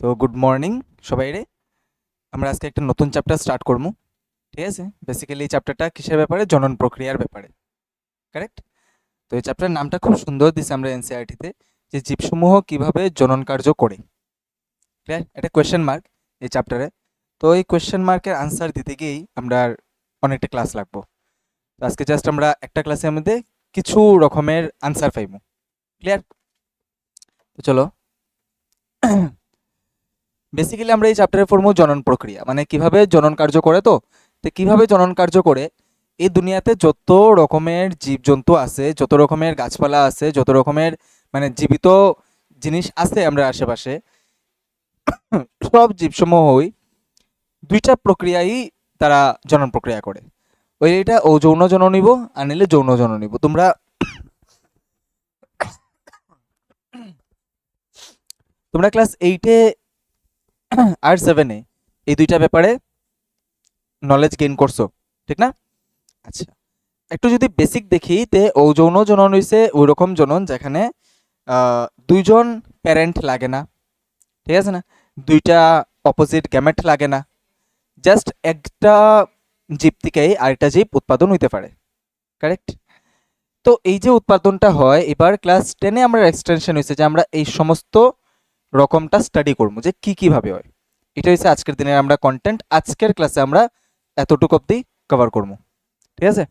তো good morning সবাই রে। আমরা আজকে একটা নতুন চ্যাপ্টার স্টার্ট করব। ঠিক আছে? বেসিক্যালি এই চ্যাপ্টারটা কিসের ব্যাপারে? জনন প্রক্রিয়ার ব্যাপারে। কারেক্ট তো এই চ্যাপ্টার নামটা খুব সুন্দর দিছে আমরা এনসিআরটিতে যে জীবসমূহ কীভাবে জনন কার্য করে। ক্লিয়ার এটা কোয়েশ্চেন মার্ক এই চ্যাপ্টারে তো এই কোয়েশ্চেন মার্কের আনসার দিতে গিয়েই আমরা অনেকটা ক্লাস লাগবো। তো আজকে জাস্ট আমরা একটা ক্লাসের মধ্যে কিছু রকমের আনসার পাইবো। ক্লিয়ার তো চলো। বেসিক্যালি আমরা এই চ্যাপ্টারে পড়ব জনন প্রক্রিয়া মানে কীভাবে জনন কার্য করে তো? তো কীভাবে জনন কার্য করে? এই দুনিয়াতে যত রকমের জীবজন্তু আছে, যত রকমের গাছপালা আছে, যত রকমের মানে জীবিত জিনিস আছে আমরা আশেপাশে, সব জীবসমূহই দুইটা প্রক্রিয়াই তারা জনন প্রক্রিয়া করে। ওই এটা ও যৌন জন নিব, আর নিলে যৌন জন নিব। তোমরা তোমরা ক্লাস এইটে আর সেভেনে এই দুইটা ব্যাপারে নলেজ গেইন করছ, ঠিক না? আচ্ছা একটু যদি বেসিক দেখি, তে যৌন জনন হইছে ওই রকম জনন যেখানে দুইজন প্যারেন্ট লাগে না, ঠিক আছে না? দুইটা অপোজিট গ্যামেট লাগে না। জাস্ট একটা জীব থেকেই আরেকটা জীব উৎপাদন হইতে পারে কারেক্ট তো এই যে উৎপাদনটা হয়, এবার ক্লাস টেনে আমরা এক্সটেনশন হয়েছে যে আমরা এই সমস্ত রকমটা স্টাডি করব, যে কি কীভাবে হয়। এটা হচ্ছে আজকের দিনের আমরা কন্টেন্ট আজকের ক্লাসে আমরা এতটুকু অব্দি কভার করব। ঠিক আছে?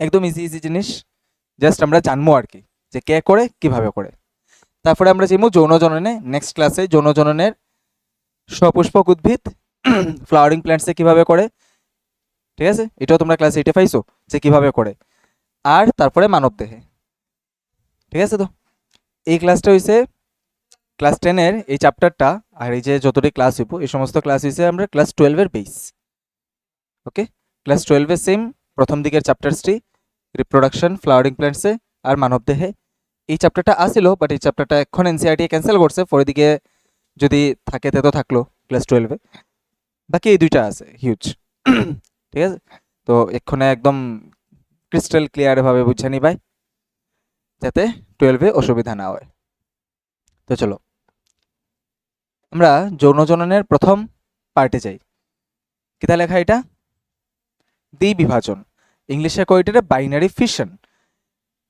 একদম ইজি ইজি জিনিস। জাস্ট আমরা জানব আর কি, যে কে করে, কীভাবে করে। তারপরে আমরা যাব যৌন জননে নেক্সট ক্লাসে যৌন জননের সপুষ্পক উদ্ভিদ ফ্লাওয়ারিং প্ল্যান্টসে কীভাবে করে। ঠিক আছে? এটাও তোমরা ক্লাস এইটে পাইছো, যে কীভাবে করে। আর তারপরে মানব দেহে ঠিক আছে তো? এই ক্লাসটা হইছে ক্লাস টেনের এই চ্যাপ্টারটা আর এই যে যতটি ক্লাস হইব, এই সমস্ত ক্লাস হইছে আমরা ক্লাস টুয়েলভের বেস ওকে ক্লাস টুয়েলভের সেম প্রথম দিকের চ্যাপ্টারসটি রিপ্রোডাকশন ফ্লাওয়ারিং প্ল্যান্টসে আর মানব দেহে এই চ্যাপ্টারটা আসিল বাট এই চ্যাপ্টারটা এখন এনসিআরটি ক্যান্সেল করছে। পরের দিকে যদি থাকে, তে তো থাকল ক্লাস টুয়েলভে বাকি এই দুইটা আছে হিউজ ঠিক আছে? তো এক্ষণে একদম ক্রিস্টাল ক্লিয়ারভাবে বুঝে নিবাই, যাতে টুয়েলভে অসুবিধা না হয়। তো চলো। আমরা যৌন জননের প্রথম পার্টে যাই। কিতা লেখা এটা? দ্বি বিভাজন। ইংলিশে কয় এটা বাইনারি ফিশন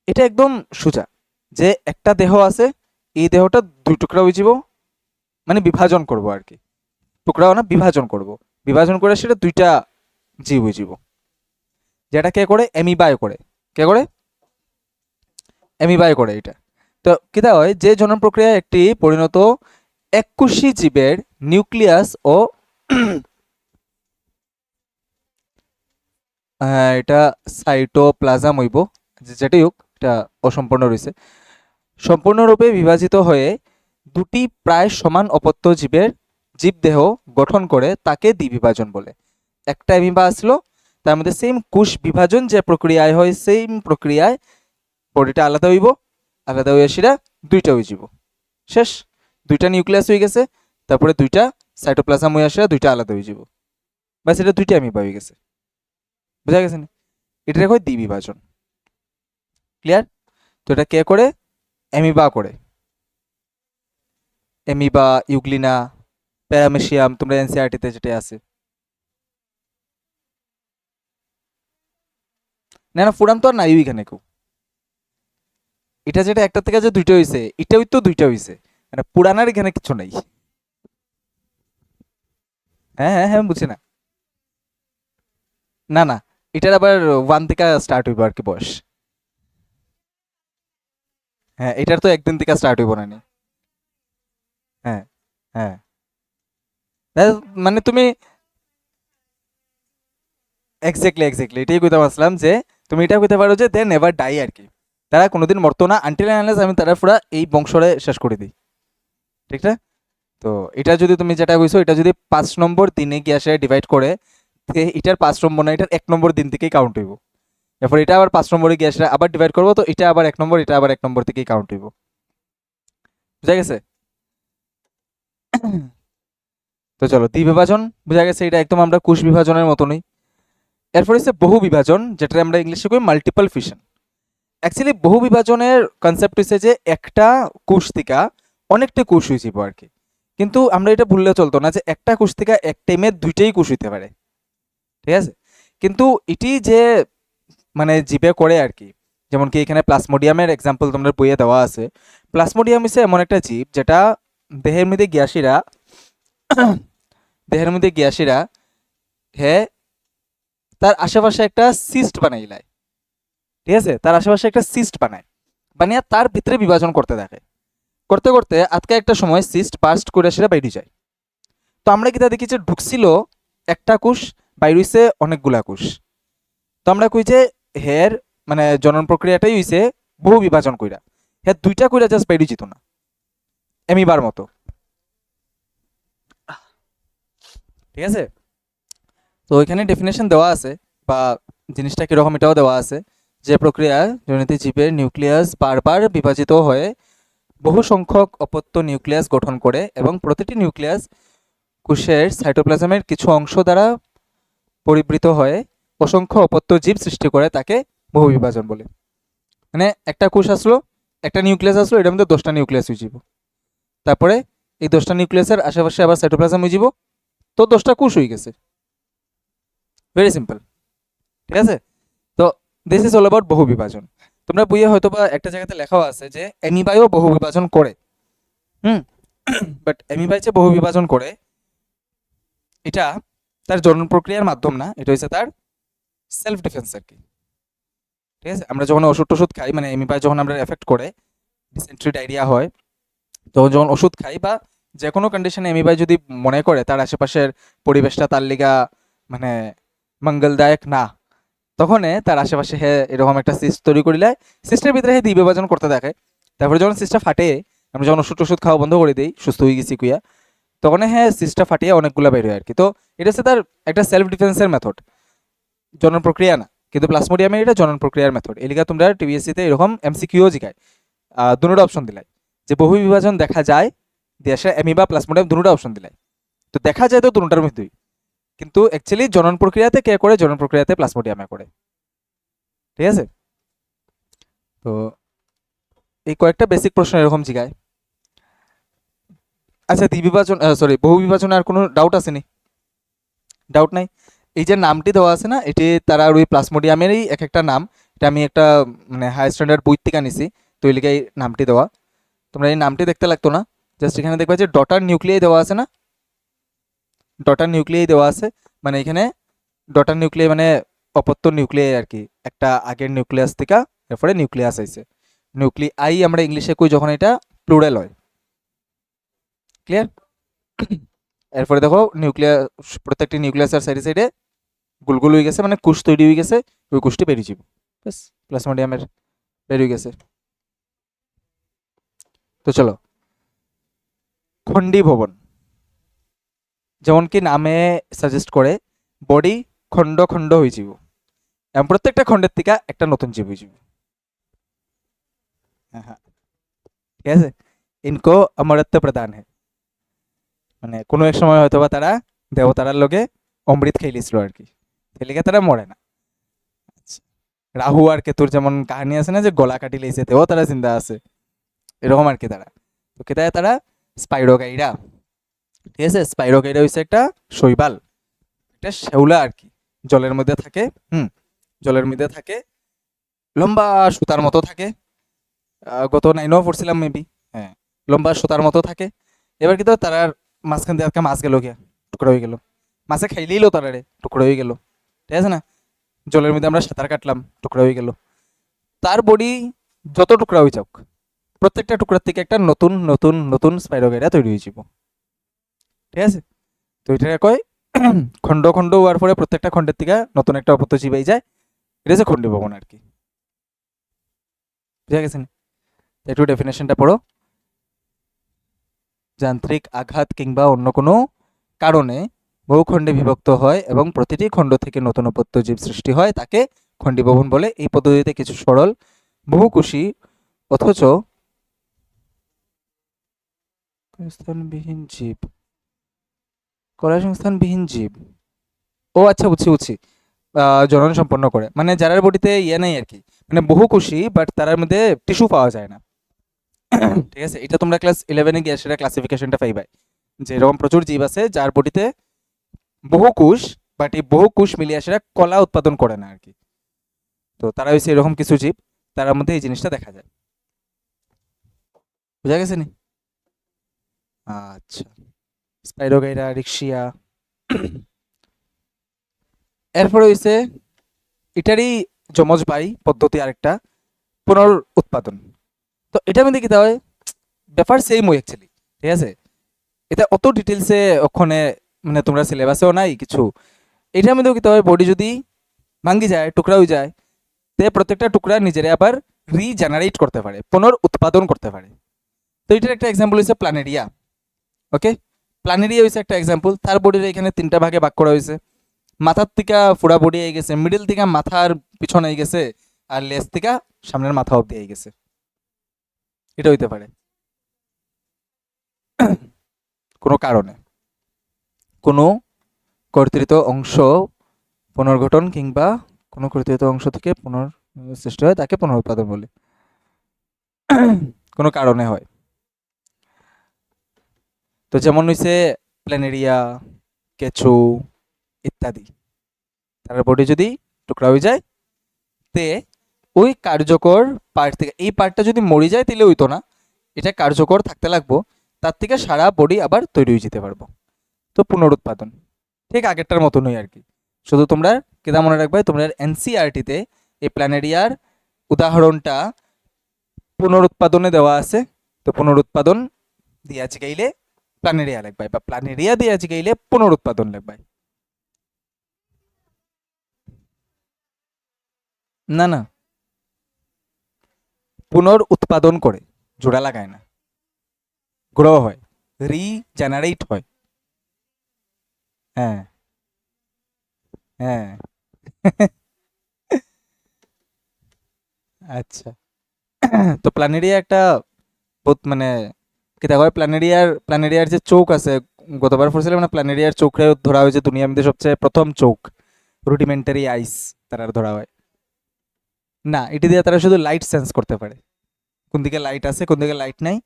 এটা একদম সোজা। যে একটা দেহ আছে, এই দেহটা দুই টুকরা হয়ে যাব মানে বিভাজন করব আর কি। টুকরাও না বিভাজন করব। বিভাজন করে সেটা দুইটা জীব হয়ে যাব। যেটা কে করে? এমিবায় করে। কে করে? এমিবায় করে এটা। তো কিতা হয়? যে জনন প্রক্রিয়া একটি পরিণত একুশি জীবের নিউক্লিয়াস ও আহ, এটা সাইটোপ্লাজম হইব যে- যেটাই হোক এটা অসম্পূর্ণ রয়েছে। সম্পূর্ণরূপে বিভাজিত হয়ে দুটি প্রায় সমান অপত্য জীবের জীবদেহ গঠন করে তাকে দ্বিবিভাজন বলে। একটা অ্যামিবা আসলো তার মধ্যে সেম কোষ বিভাজন যে প্রক্রিয়ায় হয় সেম প্রক্রিয়ায় বডিটা আলাদা হইব আলাদা হয়ে সেটা দুইটা হয়ে যাব শেষ। দুইটা নিউক্লিয়াস হয়ে গেছে, তারপরে দুইটা সাইটোপ্লাজম হয়ে আসে, দুইটা আলাদা হয়ে যাব। বা সেটা দুইটা অ্যামিবা হয়ে গেছে। বুঝা গেছে না? এটা হয় দ্বিবিভাজন ক্লিয়ার তো এটা কে করে? অ্যামিবা করে। অ্যামিবা ইউগ্লিনা প্যারামেশিয়াম, তোমরা এনসিআরটিতে যেটা আছে। না না, ফুরাম তো আর নাই এখানে কেউ। এটা যেটা একটা থেকে যে দুইটা হইছে এটাই তো দুইটা হইছে। মানে পুরানার এখানে কিছু নাই। হ্যাঁ হ্যাঁ হ্যাঁ বুঝছি না। না না, এটার আবার ওয়ান থেকে স্টার্ট হইব আর কি বয়স। হ্যাঁ এটার তো একদিন থেকে স্টার্ট হইব না। হ্যাঁ হ্যাঁ। মানে তুমি এক্স্যাক্টলি এক্স্যাক্টলি এটাই কইতে পারছিলাম যে, তুমি এটা কইতে পারো যে দে নেভার ডাই আর কি। তারা কোনোদিন মরতো না আনটিল আমি তারা পুরা এই বংশরে শেষ করে দিই। ঠিক না? তো এটা যদি তুমি যেটা কইছো এটা যদি পাঁচ নম্বর দিনে গিয়ে আসে ডিভাইড করে এটার পাঁচ নম্বর না, এটার এক নম্বর দিন থেকেই কাউন্ট হইব। এরপর এটা আবার পাঁচ নম্বরে গিয়ে আসলে আবার ডিভাইড করব, তো এটা আবার এক নম্বর, এটা আবার এক নম্বর থেকেই কাউন্ট হইব। বুঝা গেছে? তো চলো দ্বিবিভাজন বুঝা গেছে? এটা একদম আমরা কোষ বিভাজনের মতনই। এরপর হচ্ছে বহু বিভাজন যেটা আমরা ইংলিশে কই মাল্টিপল ফিশন অ্যাকচুয়ালি বহু বিভাজনের কনসেপ্ট হচ্ছে যে একটা কোষ থেকে অনেকটা কোষ হয়ে যাব আর কি। কিন্তু আমরা এটা ভুললে চলতো না যে একটা কোষ থেকে এক টাইমে দুইটাই কোষ হইতে পারে। ঠিক আছে? কিন্তু এটি যে মানে জীবে করে আর কি, যেমন কি এখানে প্লাসমোডিয়ামের এক্সাম্পল তোমরা বইয়ে দেওয়া আছে। প্লাসমোডিয়াম হচ্ছে এমন একটা জীব যেটা দেহের মধ্যে গ্যাসীরা, দেহের মধ্যে গ্যাসীরা হে তার আশেপাশে একটা সিস্ট বানাই লাই। ঠিক আছে? তার আশেপাশে একটা সিস্ট বানায়। বানিয়ে তার ভিতরে বিভাজন করতে থাকে। করতে করতে আজকে একটা সময় সিস্ট বাস্ট করে সেটা বাইরে যায়। তো আমরা কি তা দেখি যে ঢুকছিল একটা কোষ বাইরেছে অনেকগুলা কোষ। তো আমরা কই যে হের মানে জনন প্রক্রিয়াটাই হইছে বহু বিভাজন কইরা। হ্যাঁ দুইটা কইরা জাস্ট বাইরে যেত না। এমিবার মতো। ঠিক আছে? তো ওইখানে ডেফিনেশন দেওয়া আছে বা জিনিসটা কীরকম এটাও দেওয়া আছে যে প্রক্রিয়া জনিত জীবের নিউক্লিয়াস বারবার বিভাজিত হয়ে বহু সংখ্যক অপত্য নিউক্লিয়াস গঠন করে এবং প্রতিটি নিউক্লিয়াস কোষের সাইটোপ্লাজমের কিছু অংশ দ্বারা পরিবৃত হয়ে অসংখ্য অপত্য জীব সৃষ্টি করে তাকে বহু বিভাজন বলে। মানে একটা কোষ আসলো, একটা নিউক্লিয়াস আসলো, এটার মধ্যে দশটা নিউক্লিয়াস যাব তারপরে এই দশটা নিউক্লিয়াসের আশেপাশে আবার সাইটোপ্লাজম যাব তো দশটা কোষ হয়ে গেছে। ভেরি সিম্পল ঠিক আছে? তো দিস ইজ অল অ্যাবাউট বহু বিভাজন তোমরা বইয়ে হয়তো বা একটা জায়গাতে লেখাও আছে যে অ্যামিবাইও বহু বিভাজন করে। হুম? বাট অ্যামিবাই যে বহু বিভাজন করে, এটা তার জনন প্রক্রিয়ার মাধ্যম না, এটা হচ্ছে তার সেলফ ডিফেন্স আর কি। ঠিক আছে? আমরা যখন ওষুধ টষুধ খাই মানে অ্যামিবাই যখন আমরা এফেক্ট করে ডিসেন্ট্রি ডায়রিয়া হয়, তখন যখন ওষুধ খাই বা যে কোনো কন্ডিশনে অ্যামিবাই যদি মনে করে, তার আশেপাশের পরিবেশটা তার লিগা মানে মঙ্গলদায়ক না তখন তার আশেপাশে হে এরকম একটা সিস্ট তৈরি করিলে সিস্টের ভিতরে হে বিভাজন করতে দেখে। তারপরে যখন সিস্টটা ফাটে, আমরা যখন ওষুধ টষুধ খাওয়া বন্ধ করে দিই, সুস্থ হয়ে গেছি কুইয়া, তখন হ্যাঁ সিস্টটা ফাটিয়ে অনেকগুলো বের হয় আর কি তো এটা হচ্ছে তার একটা সেলফ ডিফেন্সের মেথড জনন প্রক্রিয়া না, কিন্তু প্লাসমোডিয়ামের এটা জনন প্রক্রিয়ার মেথড এলিকা তোমরা টিবিএসসিতে এরকম এমসিকিউও জিগায় দুটো অপশন দিলাই। যে বহু বিভাজন দেখা যায়, দেশে এমিবা প্লাসমোডিয়াম দুটো অপশন দিলাই। তো দেখা যায় তো দুটার মধ্যেই। কিন্তু অ্যাকচুয়ালি জনন প্রক্রিয়াতে কে করে? জনন প্রক্রিয়াতে প্লাসমোডিয়ামে করে। ঠিক আছে? তো এই কয়েকটা বেসিক প্রশ্ন এরকম জিগায়। আচ্ছা দ্বিবিভাজন সরি বহু বিভাজন আর কোনো ডাউট আসেনি? ডাউট নাই? এই যে নামটি দেওয়া আছে না, এটি তারা ওই প্লাসমোডিয়ামেরই এক একটা নাম। এটা আমি একটা মানে হাই স্ট্যান্ডার্ড বই থেকে নিছি তো এই এই নামটি দেওয়া। তোমরা এই নামটি দেখতে লাগতো না? জাস্ট এখানে দেখবা যে ডটার নিউক্লিয়াই দেওয়া আছে না? ডটার নিউক্লিয়াই দেওয়া আছে মানে এখানে ডটার নিউক্লিয়াই মানে অপত্য নিউক্লিয়াই আর কি, একটা আগের নিউক্লিয়াস থেকে এরপরে নিউক্লিয়াস আইছে। নিউক্লি আই আমরা ইংলিশে কই যখন এটা প্লুরাল হয়। ক্লিয়ার? এরপরে দেখো নিউক্লিয়াস, প্রত্যেকটি নিউক্লিয়াসের সাইডে সাইডে গুলগুল হয়ে গেছে মানে কুশ তৈরি হয়ে গেছে, ওই কুশটি বেরিয়ে যাব। ব্যাস প্লাজমোডিয়ামের বেরিয়ে গেছে। তো চলো, খণ্ডী ভবন। যেমন কি নামে সাজেস্ট করে বডি খণ্ড খণ্ড হয়ে যাব এবং প্রত্যেকটা খণ্ডের থেকে একটা নতুন জীব হয়ে যাব হ্যাঁ ঠিক আছে? ইনকো অমরত্ব প্রদান হ্যাঁ মানে কোনো এক সময় হয়তো বা তারা দেবতারার লোকে অমৃত খেয়েছিল আর কি। খেলিকে তারা মরে না। আচ্ছা। রাহু আর কেতুর যেমন কাহিনী আছে না যে গলা কাটি লেগেছে, তেও তারা জিন্দা আছে। এরকম আর কি তারা। তো কেতায় তারা স্পাইরোগাইরা ঠিক আছে? স্পাইরোগাইরা হচ্ছে একটা শৈবাল। একটা শেওলা আর কি। জলের মধ্যে থাকে, হুম, জলের মধ্যে থাকে, লম্বা সুতার মতো থাকে। গত নাইনও পড়ছিলাম মেবি হ্যাঁ লম্বা সুতার মতো থাকে। এবার কিন্তু তারার মাঝখান দিয়ে আজকে মাছ গেল গিয়া, টুকরা হয়ে গেল। মাছে খাইলেইলো তারারে টুকরো হয়ে গেল। ঠিক আছে না? জলের মধ্যে আমরা সাঁতার কাটলাম, টুকরা হয়ে গেল। তার বডি যত টুকরা হয়ে যাক প্রত্যেকটা টুকরার থেকে একটা নতুন নতুন নতুন স্পাইরোগাইরা তৈরি হয়ে যাব ঠিক আছে? তো এটা কয়, খণ্ড খণ্ড হওয়ার পরে প্রত্যেকটা খণ্ডের থেকে নতুন একটা অপত্য জীবাই যায়। এটা হচ্ছে খণ্ডী ভবন আর কি। বুঝা গেছে? একটু ডেফিনেশনটা পড়ো। যান্ত্রিক আঘাত কিংবা অন্য কোনো কারণে বহু খণ্ডে বিভক্ত হয় এবং প্রতিটি খণ্ড থেকে নতুন অপত্য জীব সৃষ্টি হয়, তাকে খণ্ডী ভবন বলে। এই পদ্ধতিতে কিছু সরল বহুকুশী অথচ সংস্থানবিহীন জীব। কলায় সংস্থানবিহীন জীব। ও আচ্ছা বুঝছি বুঝছি। জনন সম্পন্ন করে। মানে যারার বডিতে ইয়ে নেই আর কি। মানে বহুকুশী বাট তার মধ্যে টিস্যু পাওয়া যায় না। ঠিক আছে, এটা তোমরা ক্লাস ইলেভেনে গিয়ে সেটা ক্লাসিফিকেশনটা পাইবাই। যে এরকম প্রচুর জীব আছে, যার বডিতে বহু কোষ বাট এই বহু কোষ মিলিয়ে সেটা কলা উৎপাদন করে না আর কি। তো তারা হচ্ছে এরকম কিছু জীব তার মধ্যে এই জিনিসটা দেখা যায়। বুঝা গেছে নি? আচ্ছা। স্পাইরোগাইরা রিক্সিয়া এরপরে হইছে এটারই যমজ ভাই পদ্ধতি আরেকটা, পুনর উৎপাদন। তো এটা মধ্যে কি হয়, ব্যাপার সেম ওই অ্যাকচুয়ালি ঠিক আছে? এটা অত ডিটেলসে ওখানে মানে তোমরা সিলেবাসেও নাই কিছু। এটার মধ্যেও কি হয় বডি যদি ভাঙ্গি যায়, টুকরা হয়ে যায়, তে প্রত্যেকটা টুকরা নিজেরে আবার রিজেনারেট করতে পারে, পুনর উৎপাদন করতে পারে। তো এটার একটা এক্সাম্পল হচ্ছে প্ল্যানেরিয়া ওকে প্ল্যানেরিয়া হয়েছে একটা এক্সাম্পল তার বডির এখানে তিনটা ভাগে ভাগ করা হয়েছে মাথার থেকে পুরা বডি হয়ে গেছে মিডিল থেকে মাথার পিছনে হয়ে গেছে, আর লেজ থেকে সামনের মাথা অব্দি হয়ে গেছে। এটা হইতে পারে। কোনো কারণে। কোনো কর্তৃত অংশ পুনর্গঠন কিংবা কোনো কর্তৃত অংশ থেকে পুনর সৃষ্টি হয়, তাকে পুনরুৎপাদন বলে। কোনো কারণে হয়। তো যেমন হইছে প্ল্যানেরিয়া কেঁচু ইত্যাদি। তার বডি যদি টুকরা হয়ে যায়, তে ওই কার্যকর পার্ট থেকে এই পার্টটা যদি মরে যায় তাহলে হইতো না। এটা কার্যকর থাকতে লাগবো। তার থেকে সারা বডি আবার তৈরি হয়ে যেতে পারব। তো পুনরুৎপাদন। ঠিক আগেরটার মতনই আর কি। শুধু তোমরা কেদা মনে রাখবে, তোমরা এনসিআরটিতে এই প্ল্যানেরিয়ার উদাহরণটা পুনরুৎপাদনে দেওয়া আছে। তো পুনরুৎপাদন দিয়া জিগাইলে প্ল্যানেরিয়া লিখবাই বা প্ল্যানেরিয়া দিয়া জিগাইলে পুনরুৎপাদন লিখবাই না না পুনর উৎপাদন করে জোড়া লাগায় না গ্রো হয় রিজেনারেট হয় হ্যাঁ হ্যাঁ আচ্ছা তো প্ল্যানেরিয়া একটা বহুত মানে কি হয় প্ল্যানেরিয়ার প্ল্যানেরিয়ার যে চৌক আছে, গতবার পড়ছিলাম না প্ল্যানেরিয়ার চৌকরে ধরা হয়েছে দুনিয়ার মধ্যে সবচেয়ে প্রথম চৌক রুডিমেন্টারি আইস তারা ধরা হয়। না, এটি দিয়ে তারা শুধু লাইট সেন্স করতে পারে। কোন দিকে লাইট আছে, কোন দিকে লাইট নাই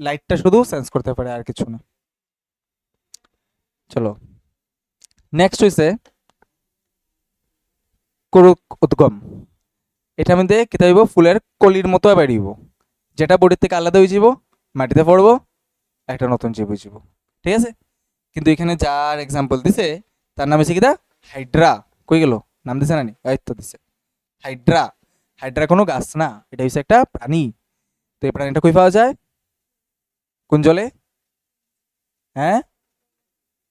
লাইটটা শুধু সেন্স করতে পারে, আর কিছু না। চলো নেক্সট হইছে করুক উদ্গম এটা মধ্যে কি হইব, ফুলের কলির মতো বেরিয়েব যেটা বডির থেকে আলাদা হয়ে যাব মাটিতে পড়ব, একটা নতুন জীব যাব ঠিক আছে? কিন্তু এখানে যার এক্সাম্পল দিছে, তার নাম হচ্ছে কিটা হাইড্রা। কই গেল? নাম দিছে না নি? দিছে। হাইড্রা। হাইড্রা কোনো গাছ না, এটা হচ্ছে একটা প্রাণী। তো এই প্রাণীটা কই পাওয়া যায়? কোন জলে? হ্যাঁ?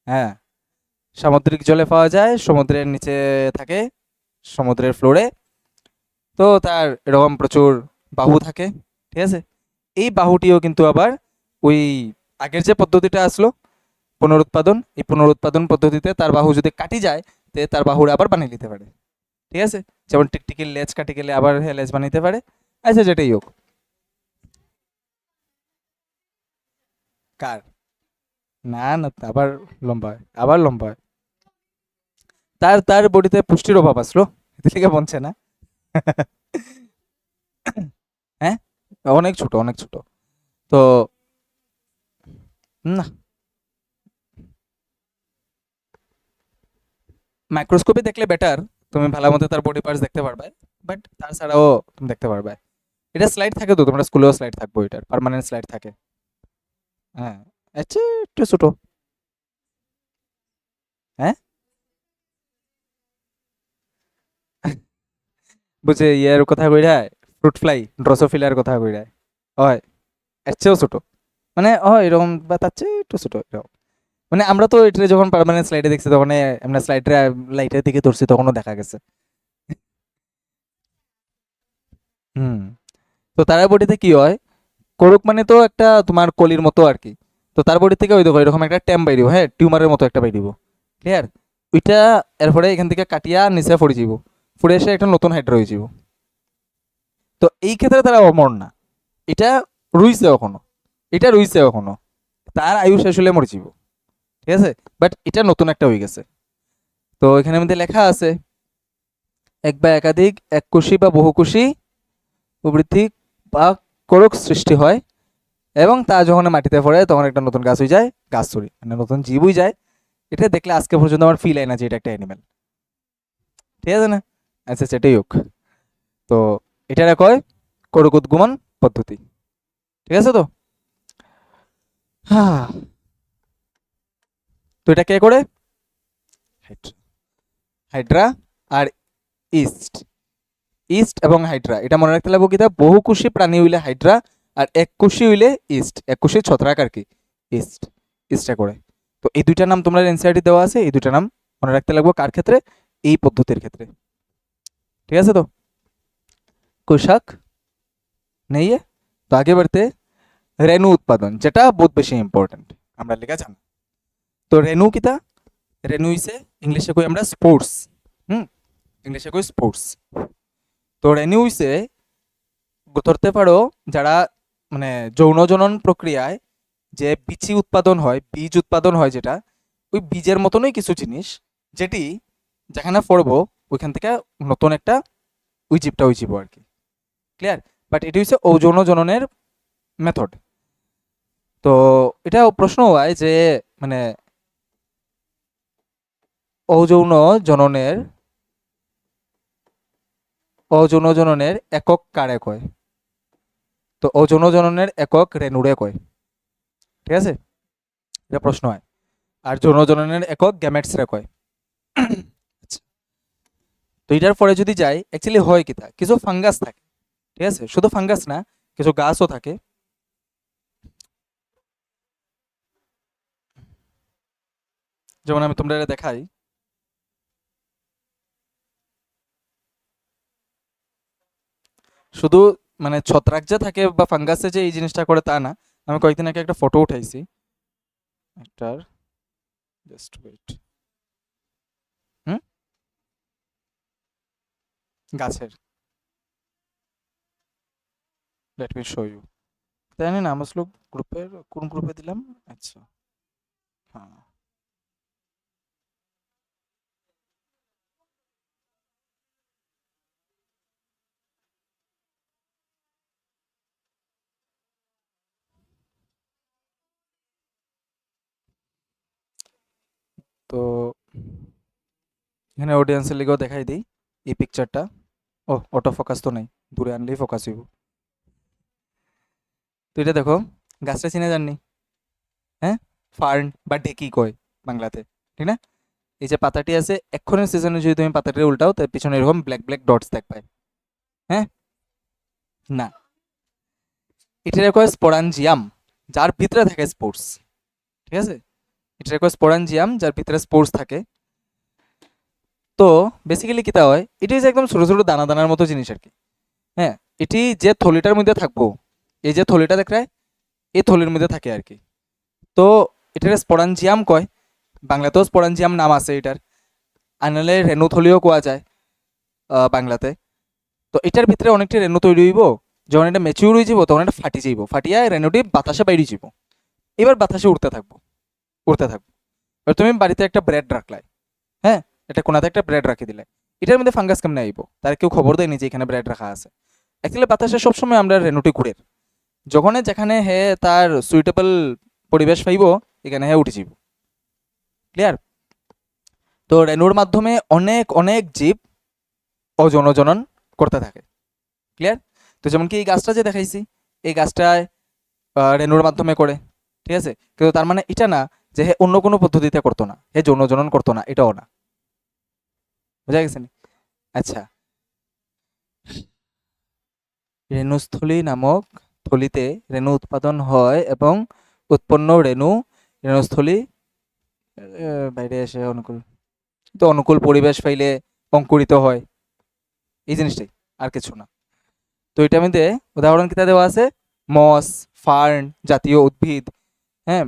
হ্যাঁ। সামুদ্রিক জলে পাওয়া যায়, সমুদ্রের নিচে থাকে, সমুদ্রের ফ্লোরে তো তার এরকম প্রচুর বাহু থাকে, ঠিক আছে? এই বাহুটিও কিন্তু আবার ওই আগের যে পদ্ধতিটা আসলো, পুনরুৎপাদন, এই পুনরুৎপাদন পদ্ধতিতে তার বাহু যদি কাটি যায়, তে তার বাহুর আবার বানিয়ে নিতে পারে। ঠিক আছে? যেমন টিকটিকির লেজ কাটি গেলে আবার লেজ বানাইতে পারে। আচ্ছা যেটাই হোক। কার? না না আবার লম্বা হয়, আবার লম্বা হয়। তার তার বডিতে পুষ্টির অভাব আসলো এতে থেকে বলছে না। অনেক ছোট অনেক ছোট। তো, না। মাইক্রোস্কোপে দেখলে বেটার তুমি ভালো মতো তার বডি পার্টস দেখতে পারবে বাট তাছাড়াও তুমি দেখতে পারবে। এটা স্লাইড থাকে তো, তোমরা স্কুলেও স্লাইড থাকব এটার পার্মানেন্ট স্লাইড থাকে। হ্যাঁ আচ্ছা একটু ছোট। হ্যাঁ? বুঝে ইয়ের কথা কইরায় ফ্রুট ফ্লাই ড্রসোফিলার কথা কইরায়। হয় এর চেয়েও ছোট। মানে হয়, এরকম বা তার চেয়ে একটু ছোট, এরকম। মানে আমরা তো এটা যখন পার্মানেন্ট স্লাইডে দেখছি, তখন আমরা স্লাইডে লাইটের দিকে ধরছি, তখনও দেখা গেছে। হুম। তো তার বডিতে কি হয়, করুক মানে তো একটা তোমার কলির মতো আর কি। তো তার বডি থেকে ওই দেখো, এরকম একটা ট্যাম বাইরিব হ্যাঁ টিউমারের মতো একটা বাইরিব ক্লিয়ার? ওইটা এরপরে এখান থেকে কাটিয়া নিচে পড়ে যাব পড়ে এসে একটা নতুন হাইড্রা হয়ে যাব তো এই ক্ষেত্রে তারা অমর না। এটা রুইছে এখনও এটা রুইছে এখনও তার আয়ু শেষ হলে মরে যাব ঠিক আছে? বাট এটা নতুন একটা হয়ে গেছে। তো এখানে মধ্যে লেখা আছে, এক বা একাধিক এককোষী বা বহুকোষী প্রবৃদ্ধি বা করক সৃষ্টি হয় এবং তা যখন মাটিতে পড়ে, তখন একটা নতুন গাছ হয়ে যায়, গাছ কাসুরি মানে নতুন জীবই যায়। এটা দেখলে আজকে পর্যন্ত আমার ফিল হয় না যে এটা একটা অ্যানিমেল ঠিক আছে না? আচ্ছা সেটাই হোক। তো এটা কয় করক উদ্গমন পদ্ধতি। ঠিক আছে তো? হ্যাঁ। তো এটা কে করে? হাইড্রা। আর ইস্ট। ইস্ট এবং হাইড্রা। এটা মনে রাখতে লাগবো কিতা বহুকুশী প্রাণী হইলে হাইড্রা আর এককুশী হইলে ইস্ট। এককুশী ছত্রাক আর কি? ইস্ট। ইস্টটা করে। তো এই দুইটা নাম তোমরা এনসিআরটি দেওয়া আছে। এই দুইটা নাম মনে রাখতে লাগবো কার ক্ষেত্রে? এই পদ্ধতির ক্ষেত্রে। ঠিক আছে তো? কোশাক নেই है? তো আগে বাড়তে রেণু উৎপাদন যেটা বহুত বেশি ইম্পর্টেন্ট আমরা লেখা জানি তো রেণু কিতা রেণু হইছে ইংলিশে কই আমরা স্পোর্টস হুম ইংলিশে কই স্পোর্টস তো রেণু হইছে ধরতে পারো যারা মানে যৌন জনন প্রক্রিয়ায় যে বিচি উৎপাদন হয় বীজ উৎপাদন হয় যেটা ওই বীজের মতনই কিছু জিনিস যেটি যেখানে পড়ব ওইখান থেকে নতুন একটা ওই জীবটা ওই জীব আর কি ক্লিয়ার বাট এটি হচ্ছে অযৌন জননের মেথড তো এটা প্রশ্ন হয় যে মানে অযৌন জননের অযৌন জননের একক কারে কয়? তো অযৌন জননের একক রেণুরে কয়। ঠিক আছে? এটা প্রশ্ন হয়। আর যৌন জননের একক গ্যামেটস রে কয়। আচ্ছা। তো এটার পরে যদি যাই অ্যাকচুয়ালি হয় কিতা? কিছু ফাঙ্গাস থাকে। ঠিক আছে? শুধু ফাঙ্গাস না, কিছু গাছও থাকে। যেমন আমি তোমরা এটা দেখাই। শুধু মানে ছত্রাক যে থাকে বা ফাঙ্গাসে যে এই জিনিসটা করে তা না, আমি কয়েকদিন আগে একটা ফটো উঠাইছি। একটার জাস্ট ওয়েট হুম? গাছের। লেট মি শো ইউ জানি না? আমার লোক গ্রুপের, কোন গ্রুপে দিলাম? আচ্ছা। হ্যাঁ। তো এখানে অডিয়েন্সের লিগেও দেখাই দিই এই পিকচারটা ও অটো ফোকাস তো নেই। দূরে আনলেই ফোকাস হইব। তো এটা দেখো, গাছটা চিনে জাননি হ্যাঁ? ফার্ন বা ডেকি কয় বাংলাতে, ঠিক না? এই যে পাতাটি আছে, এক্ষণের সিজনে যদি তুমি পাতাটি উল্টাও তার পিছনে এরকম ব্ল্যাক ব্ল্যাক ডটস দেখ দেখবে। হ্যাঁ? না। এটা কয় স্পোরানজিয়াম যার ভিতরে থাকে স্পোর্টস ঠিক আছে? এটা কয় স্পোরানজিয়াম যার ভিতরে স্পোর্টস থাকে। তো বেসিক্যালি কিতা হয়? এটি যে একদম ছোটো ছোটো দানা দানার মতো জিনিস আর কি। হ্যাঁ? এটি যে থলিটার মধ্যে থাকব এই যে থলিটা দেখায় এই থলির মধ্যে থাকে আর কি। তো এটার স্পোরানজিয়াম কয়? বাংলাতেও স্পোরানজিয়াম নাম আছে এটার। আনালে রেণু থলিও কোয়া যায় বাংলাতে। তো এটার ভিতরে অনেকটা রেণু তৈরি হইব, যখন এটা ম্যাচিউর হয়ে যাব, তখন এটা ফাটি যাইব। ফাটিয়া রেণুটি বাতাসে বাইরে যাব। এবার বাতাসে উড়তে থাকব উড়তে থাকব। এবার তুমি বাড়িতে একটা ব্রেড রাখলাই হ্যাঁ? এটা কোনাতে একটা ব্রেড রাখি দিলে। এটার মধ্যে ফাঙ্গাস কেমনে আইব? তার কেউ খবর দেয়নি যে এখানে ব্রেড রাখা আছে। অ্যাকচুয়ালি বাতাসে সবসময় আমরা রেণুটি ঘুরে যখন যেখানে হে তার সুইটেবল পরিবেশ পাইব, এখানে হে উঠে যাব ক্লিয়ার তো রেণুর মাধ্যমে অনেক অনেক জীব অযৌন জনন করতে থাকে। ক্লিয়ার তো যেমন কি এই গাছটা যে দেখাইছি, এই গাছটায় রেণুর মাধ্যমে করে, ঠিক আছে? কিন্তু তার মানে এটা না যে হে অন্য কোনো পদ্ধতিতে করতো না, হে যৌন জনন করতো না, এটাও না। বুঝা গেছে? আচ্ছা। রেণুস্থলী নামক থলিতে রেণু উৎপাদন হয় এবং উৎপন্ন রেণু রেণুস্থলী বাইরে এসে অনুকূল। তো অনুকূল পরিবেশ পাইলে অঙ্কুরিত হয়। এই জিনিসটাই আর কিছু না। তো এটা মধ্যে উদাহরণ কিতা দেওয়া আছে। মস ফার্ন জাতীয় উদ্ভিদ হ্যাঁ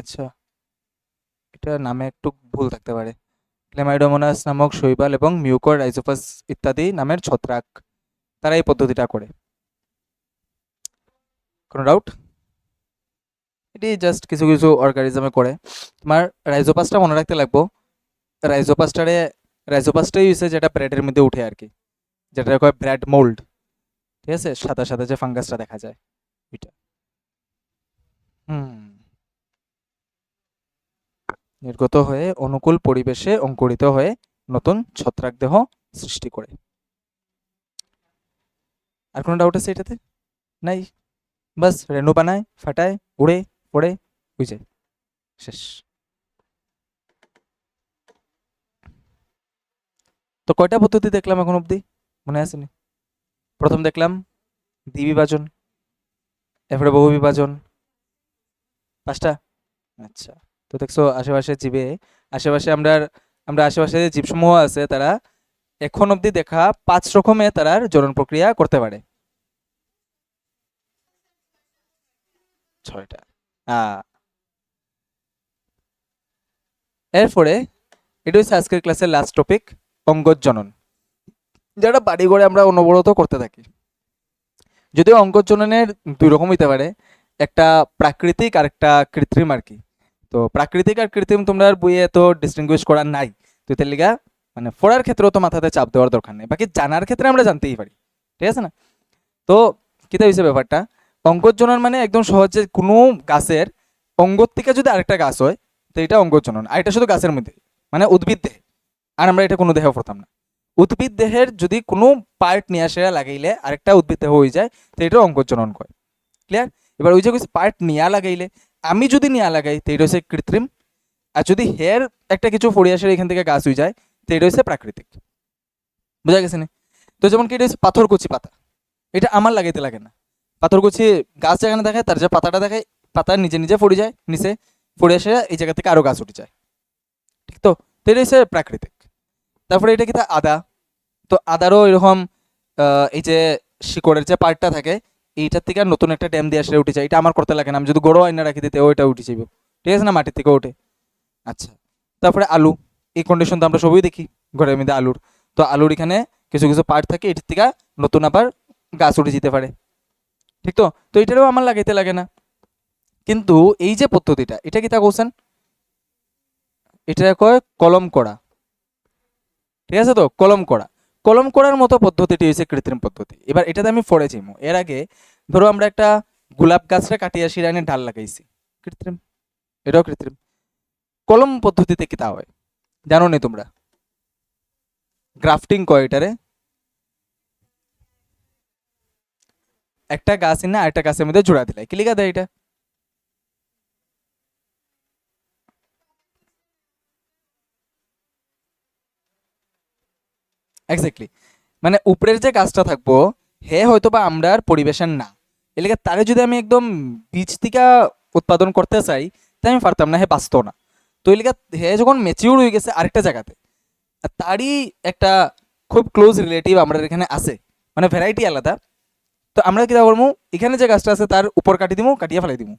আচ্ছা এটা নামে একটু ভুল থাকতে পারে। ক্লেমাইডোমোনাস নামক শৈবাল এবং মিউকর রাইজোপাস ইত্যাদি নামের ছত্রাক। তারা এই পদ্ধতিটা করে। কোনো ডাউট এটি জাস্ট কিছু কিছু অর্গানিজমে করে। তোমার রাইজোপাসটা মনে রাখতে লাগবো রাইজোপাসটারে রাইজোপাসটাই হয়েছে যেটা ব্রেডের মধ্যে উঠে আর কি যেটা কয় ব্রেড মোল্ড ঠিক আছে? সাদা সাদা যে ফাঙ্গাসটা দেখা যায়, ওইটা। হুম। নির্গত হয়ে অনুকূল পরিবেশে অঙ্কুরিত হয়ে নতুন ছত্রাক দেহ সৃষ্টি করে। আর কোনো ডাউট আছে এটাতে? নাই? বাস, রেণু বানায়, ফাটায়, উড়ে, পড়ে হয়ে যায় শেষ। তো কয়টা পদ্ধতি দেখলাম এখন অবধি? মনে আসেনি প্রথম দেখলাম দ্বিবিভাজন এরপরে বহু বিভাজন। পাঁচটা? আচ্ছা। তো দেখছ, আশেপাশে জীবে, আশেপাশে আমরা আমরা আশেপাশে যে জীবসমূহ আছে, তারা এখন অবধি দেখা পাঁচ রকমে তারা জনন প্রক্রিয়া করতে পারে। এরপরে, এটা হচ্ছে আজকের ক্লাসের লাস্ট টপিক অঙ্গজ জনন। যেটা বাড়ি ঘরে আমরা অনবরত করতে থাকি, যদিও অঙ্গজ জননের দুই রকম হইতে পারে, একটা প্রাকৃতিক আর একটা কৃত্রিম আর কি। তো প্রাকৃতিক আর কৃত্রিম তোমরা বইয়ে তো ডিস্টিংগুইশ করার নাই। তো এর লিগা মানে পড়ার ক্ষেত্রেও তো মাথাতে চাপ দেওয়ার দরকার নেই। বাকি জানার ক্ষেত্রে আমরা জানতেই পারি। ঠিক আছে না? তো কিতা হয়েছে ব্যাপারটা? অঙ্গজ জনন মানে একদম সহজে কোনো গাছের অঙ্গর থেকে যদি আরেকটা গাছ হয়, তো এটা অঙ্গজ জনন আর এটা শুধু গাছের মধ্যে মানে উদ্ভিদ দেহে। আর আমরা এটা কোনো দেহে পড়তাম না। উদ্ভিদ দেহের যদি কোনো পার্ট নিয়ে আসে লাগাইলে আরেকটা উদ্ভিদ দেহ হয়ে যায়, তো এটা অঙ্গজ জনন কয়। ক্লিয়ার এবার ওই যে পার্ট নিয়া লাগাইলে আমি যদি নিয়া লাগাই, তো এটা হচ্ছে কৃত্রিম। আর যদি হেয়ার একটা কিছু পড়ে আসে, এখান থেকে গাছ হয়ে যায়, তো এটা হচ্ছে প্রাকৃতিক। বোঝা গেছে না? তো যেমন কি, এটা হচ্ছে পাথরকুচি পাতা। এটা আমার লাগাইতে লাগে না। পাথরকুচি গাছ যেখানে দেখায়, তার যে পাতাটা দেখায়, পাতা নিজে নিজে পড়ে যায়, নিচে পড়ে এসে এই জায়গা থেকে আরও গাছ উঠে যায়। ঠিক তো? তো এটা হচ্ছে প্রাকৃতিক। তারপরে এটা কি আদা? তো আদারও এরকম এই যে শিকড়ের যে পার্টটা থাকে এইটার থেকে আর নতুন একটা ড্যাম দিয়ে আসলে উঠে যায়। এটা আমার করতে লাগে না। আমি যদি গড়ো আইনা রাখি দিতে, ওইটা উঠে যাইব। ঠিক আছে না? মাটির থেকে ওঠে। আচ্ছা। তারপরে আলু। এই কন্ডিশন তো আমরা সবই দেখি ঘরের মধ্যে আলুর। তো আলুর এখানে কিছু কিছু পার্ট থাকে। এটার থেকে নতুন আবার গাছ উঠে যেতে পারে। ঠিক তো? তো এটারও আমার লাগাইতে লাগে না। কিন্তু এই যে পদ্ধতিটা, এটা কি তা কোশ্চেন এটা কয় কলম করা ঠিক আছে তো? কলম করা কলম করার মতো পদ্ধতিটি হচ্ছে কৃত্রিম পদ্ধতি। এবার এটাতে আমি পড়েছি এর আগে ধরো আমরা একটা গোলাপ গাছটা কাটিয়ে আসি এনে ডাল লাগাইছি। কৃত্রিম? এটাও কৃত্রিম। কলম পদ্ধতিতে কি তা হয়? জানো নি তোমরা? গ্রাফটিং কয় এটারে? একটা গাছ এনে আরেকটা গাছের মধ্যে জোড়া দিলাই কি লিখা দেয় এটা? এক্স্যাক্টলি মানে উপরের যে গাছটা থাকব, হে হয়তো বা আমরার পরিবেশের না। এলাকা তারে যদি আমি একদম বীজ থেকে উৎপাদন করতে চাই তাই আমি পারতাম না, হে বাঁচতো না। তো এলাকা হে যখন ম্যাচিউর হয়ে গেছে আরেকটা জায়গাতে, তারই একটা খুব ক্লোজ রিলেটিভ আমাদের এখানে আছে। মানে ভ্যারাইটি আলাদা। তো আমরা কী করব, এখানে যে গাছটা আছে তার উপর কাটি দিমু, কাটিয়ে ফেলাই দিমু।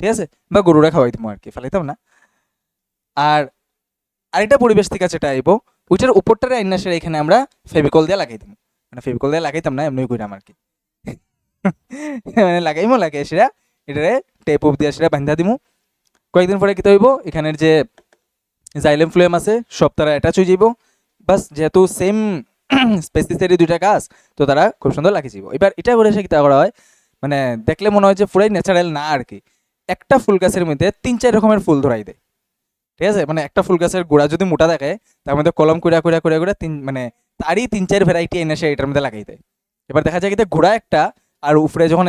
ঠিক আছে? বা গরুরা খাওয়াই দিমু আর কি, ফেলাইতাম না। আর আরেকটা পরিবেশ থেকে যেটা আইব ওইটার উপরটারে আইনাসের এখানে আমরা ফেভিকল দিয়ে লাগাই দিমু। মানে ফেভিকল দিয়ে লাগাইতাম না, এমনি কইরাম আর কি মানে লাগাইমো লাগাই সেটা এটারে টেপ অফ দিয়ে সেটা বান্ধা দিমু। কয়েকদিন পরে কি হইব, এখানের যে জাইলেম ফ্লেম আছে, সব তারা অ্যাটাচ হয়ে যাইব। বাস, যেহেতু সেম স্পেসিসেরই দুইটা গাছ, তো তারা খুব সুন্দর লাগিয়ে যাব এবার এটা করে সে করা হয় মানে দেখলে মনে হয় যে পুরাই ন্যাচারাল না আর কি। একটা ফুল গাছের মধ্যে তিন, চার রকমের ফুল ধরাই দেয়। ঠিক আছে? মানে একটা ফুল গাছের গোড়া যদি মোটা দেখে তার মধ্যে কলম কুড়া কুড়া কুড়া কুড়া তিন মানে তারই তিন, চার ভ্যারাইটি এনে সে এটার মধ্যে লাগাই দেয় এবার দেখা যায় কি গোড়া একটা আর উপরে যখন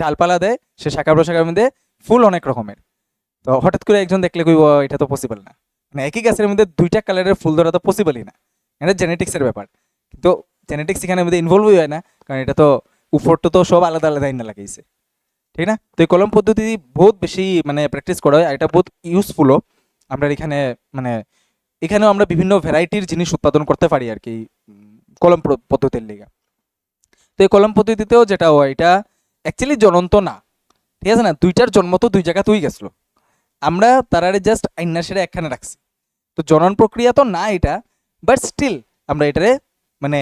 ডালপালা দেয়, সে শাখা প্রশাখার মধ্যে ফুল অনেক রকমের। তো হঠাৎ করে একজন দেখলে কইব, এটা তো পসিবল না। মানে একই গাছের মধ্যে দুইটা কালারের ফুল ধরা তো পসিবলই না। এটা জেনেটিক্সের ব্যাপার। কিন্তু জেনেটিক্স এখানে মধ্যে ইনভলভই হয় না, কারণ এটা তো উপরটা তো সব আলাদা আলাদা না লাগাইছে। ঠিক না? তো এই কলম পদ্ধতি বহুত বেশি মানে প্র্যাকটিস করা হয়, আর এটা বহুত ইউজফুলও আমরা এখানে মানে এখানেও আমরা বিভিন্ন ভ্যারাইটির জিনিস উৎপাদন করতে পারি আর কি কলম পদ্ধতির লেগে। তো এই কলম পদ্ধতিতেও যেটা হয়, এটা অ্যাকচুয়ালি জ্বলন্ত না। ঠিক আছে না? দুইটার জন্ম তো দুই জায়গা তুই গেছিল। আমরা তারারে জাস্ট আইনা সেটা একখানে রাখছি। তো জনন প্রক্রিয়া তো না এটা বাট স্টিল আমরা এটারে মানে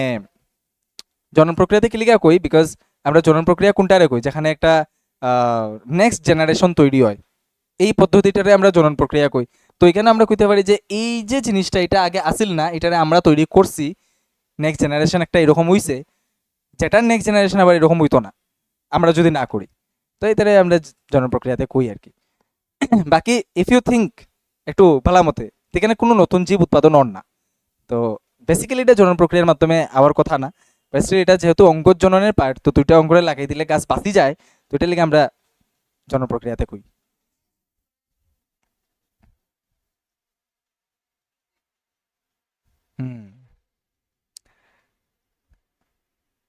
জনন প্রক্রিয়াতে কি লিখা কই? বিকজ আমরা জনন প্রক্রিয়া কোনটারে কই? যেখানে একটা নেক্সট জেনারেশন তৈরি হয়। এই পদ্ধতিটারে আমরা জনন প্রক্রিয়া কই। তো এখানে আমরা কইতে পারি যে এই যে জিনিসটা এটা আগে আসিল না, এটারে আমরা তৈরি করছি নেক্সট জেনারেশন একটা এরকম হইছে, যেটার নেক্সট জেনারেশন আবার এরকম হইতো না, আমরা যদি না করি। তো এটারে আমরা জনপ্রক্রিয়াতে কই আর কি। বাকি ইফ ইউ থিঙ্ক একটু ভালো মতে, এখানে কোনো নতুন জীব উৎপাদন হন না। তো বেসিক্যালি এটা জনন প্রক্রিয়ার মাধ্যমে আওয়ার কথা না বেসিক্যালি এটা যেহেতু অঙ্গজ জননের পার্ট তো দুইটা অঙ্গরে লাগাই দিলে গাছ বাঁচি যায়, তো এটা লিগে আমরা জনপ্রক্রিয়াতে কই।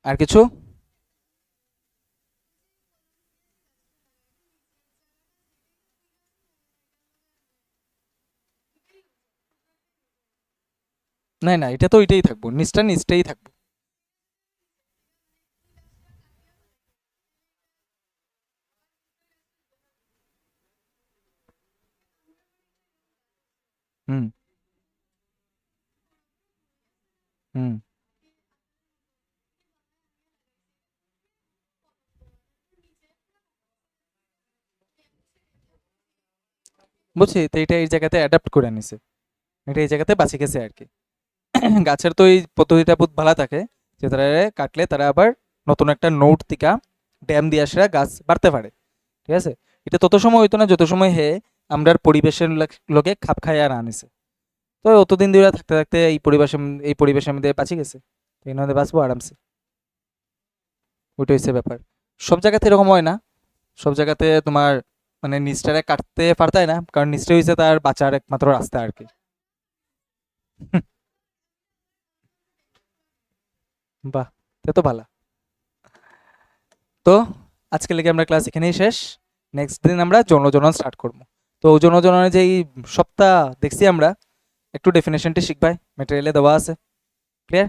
আর কিছু? না না এটা তো ওইটাই থাকব। নিচটা নিচটাই থাকব। হুম হুম বুঝছি? তো এটা এই জায়গাতে অ্যাডাপ্ট করে নিছে এটা এই জায়গাতে বাঁচে গেছে আর কি গাছের তো এই পদ্ধতিটা বহুত ভালো থাকে যে তারা কাটলে তারা আবার নতুন একটা নোট থেকে ড্যাম দিয়ে আসলে গাছ বাড়তে পারে। ঠিক আছে? এটা তত সময় হইতো না, যত সময় হে আমরার পরিবেশের লগে খাপ খাইয়া না আনিছে। তো অতদিন ধরে থাকতে থাকতে এই পরিবেশের এই পরিবেশের মধ্যে বাঁচি গেছে। এই নদে বাঁচবো আরামসে। ওইটা হচ্ছে ব্যাপার। সব জায়গাতে এরকম হয় না। সব জায়গাতে তোমার মানে নিচটারে কাটতে পারতায় না, কারণ নিচটা হয়েছে তার বাঁচার একমাত্র রাস্তা আর কি। বাহ, তা তো ভালো। তো আজকে লেগে আমরা ক্লাস এখানেই শেষ। নেক্সট দিন আমরা জনজনন স্টার্ট করব। তো জনজননের যে এই সপ্তাহ দেখছি আমরা, একটু ডেফিনেশনটি শিখবাই ম্যাটেরিয়ালে দেওয়া আছে। ক্লিয়ার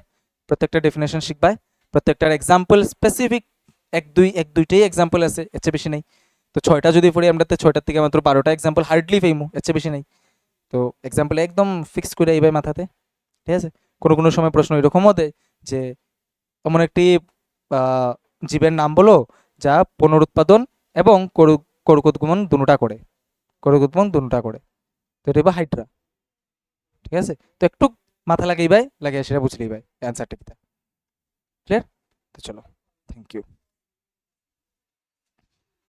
প্রত্যেকটা ডেফিনেশন শিখবাই। প্রত্যেকটার এক্সাম্পল স্পেসিফিক এক দুই, এক দুইটাই এক্সাম্পল আছে, এর চেয়ে বেশি নেই। তো ছয়টা যদি পড়ি, আমরা তো ছয়টার থেকে মাত্র বারোটা এক্সাম্পল হার্ডলি পেইমু, এর চেয়ে বেশি নেই। তো এক্সাম্পল একদম ফিক্স করে এইভাবে মাথাতে, ঠিক আছে? কোনো কোনো সময় প্রশ্ন এরকমও দেয় যে, এমন একটি জীবের নাম বলো যা পুনরুৎপাদন এবং করু- করুকোদ্গমন দুটা করে, করুকোদ্গমন দুটা করে। তো এটা হইবো হাইড্রা ঠিক আছে? তো একটু মাথা লাগাইবাই লাগিয়ে সেটা বুঝলেই ভাই অ্যান্সারটা ক্লিয়ার তো চলো থ্যাংক ইউ